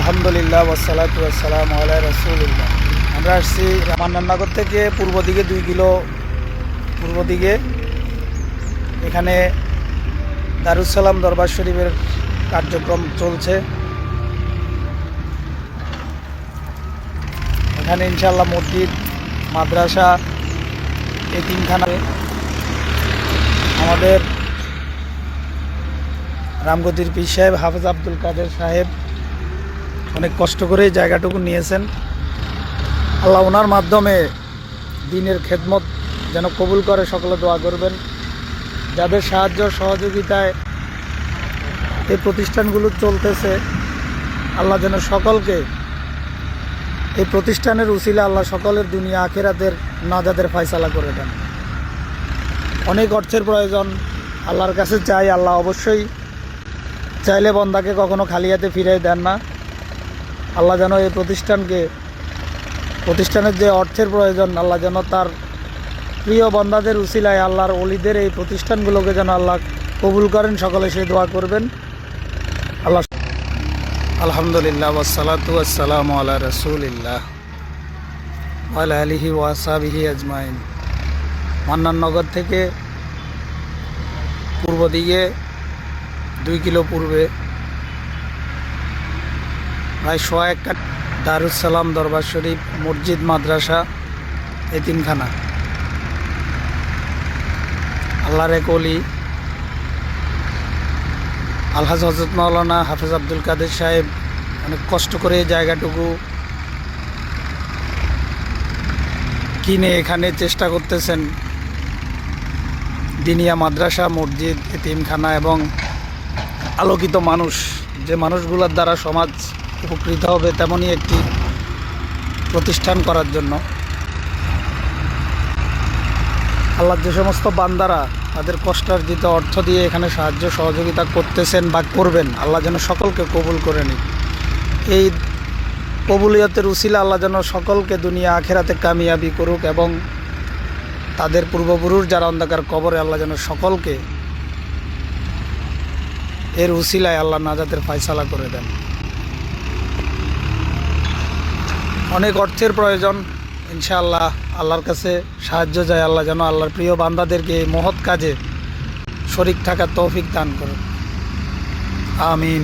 আলহামদুলিল্লাহ ওসালাত ওয়াসালাম আল্লাহ রসুলিল্লাহ। আমরা আসছি রামান্নানগর থেকে পূর্ব দিকে দুই কিলো পূর্ব দিকে। এখানে দারুসালাম দরবার শরীফের কার্যক্রম চলছে। এখানে ইনশাল্লাহ মসজিদ, মাদ্রাসা, এতিমখানা, আমাদের রামগতির পীর সাহেব হাফেজ আব্দুল কাদের সাহেব অনেক কষ্ট করে জায়গাটুকু নিয়েছেন। আল্লাহ ওনার মাধ্যমে দিনের খেদমত যেন কবুল করে, সকলে দোয়া করবেন। যাদের সাহায্য সহযোগিতায় এই প্রতিষ্ঠানগুলো চলতেছে, আল্লাহ যেন সকলকে এই প্রতিষ্ঠানের উসিলা আল্লাহ সকলের দুনিয়া আখেরাতের নাজাদের ফয়সালা করে দেন। অনেক অর্থের প্রয়োজন, আল্লাহর কাছে চাই, আল্লাহ অবশ্যই চাইলে বন্দাকে কখনো খালি হাতে ফিরিয়ে দেন না। আল্লাহ যেন এই প্রতিষ্ঠানকে, প্রতিষ্ঠানের যে অর্থের প্রয়োজন, আল্লাহ যেন তার প্রিয় বন্দাদের উসিলায় আল্লাহর অলিদের এই প্রতিষ্ঠানগুলোকে যেন আল্লাহ কবুল করেন। সকলে সেই দোয়া করবেন। আল্লাহ আলহামদুলিল্লাহ ওসালাতু আল্লাহ রসুলিল্লাহ আল আলিহি ওয়াসাবিহি আজমাইন। মান্নাননগর থেকে পূর্ব দিকে দুই কিলো পূর্বে প্রায় কাঠ দারুসালাম দরবার শরীফ, মসজিদ, মাদ্রাসা, এতিমখানা। আল্লাহর এক অলি আলহাজ হজরত মাওলানা হাফেজ আব্দুল কাদের সাহেব অনেক কষ্ট করে জায়গাটুকু কিনে এখানে চেষ্টা করতেছেন। দিনিয়া মাদ্রাসা, মসজিদ, এতিমখানা এবং আলোকিত মানুষ, যে মানুষগুলোর দ্বারা সমাজ উপকৃত হবে তেমনই একটি প্রতিষ্ঠান করার জন্য। আল্লাহর যে সমস্ত বান্দারা তাদের কষ্টার্জিত অর্থ দিয়ে এখানে সাহায্য সহযোগিতা করতেছেন বা করবেন, আল্লাহ যেন সকলকে কবুল করে নিন এই কবুলিয়তের উসিলা আল্লাহ যেন সকলকে দুনিয়া আখেরাতে কামিয়াবি করুক এবং তাদের পূর্বপুরুষ যারা অন্ধকার কবরে আল্লাহ যেন সকলকে এর উসিলায় আল্লাহ নাজাতের ফয়সালা করে দেন। অনেক অর্থের প্রয়োজন। ইনশাআল্লাহ আল্লাহর কাছে সাহায্য যায় আল্লাহ যেন আল্লাহর প্রিয় বান্দাদেরকে এই মহৎ কাজে শরিক থাকার তৌফিক দান করুন আমিন।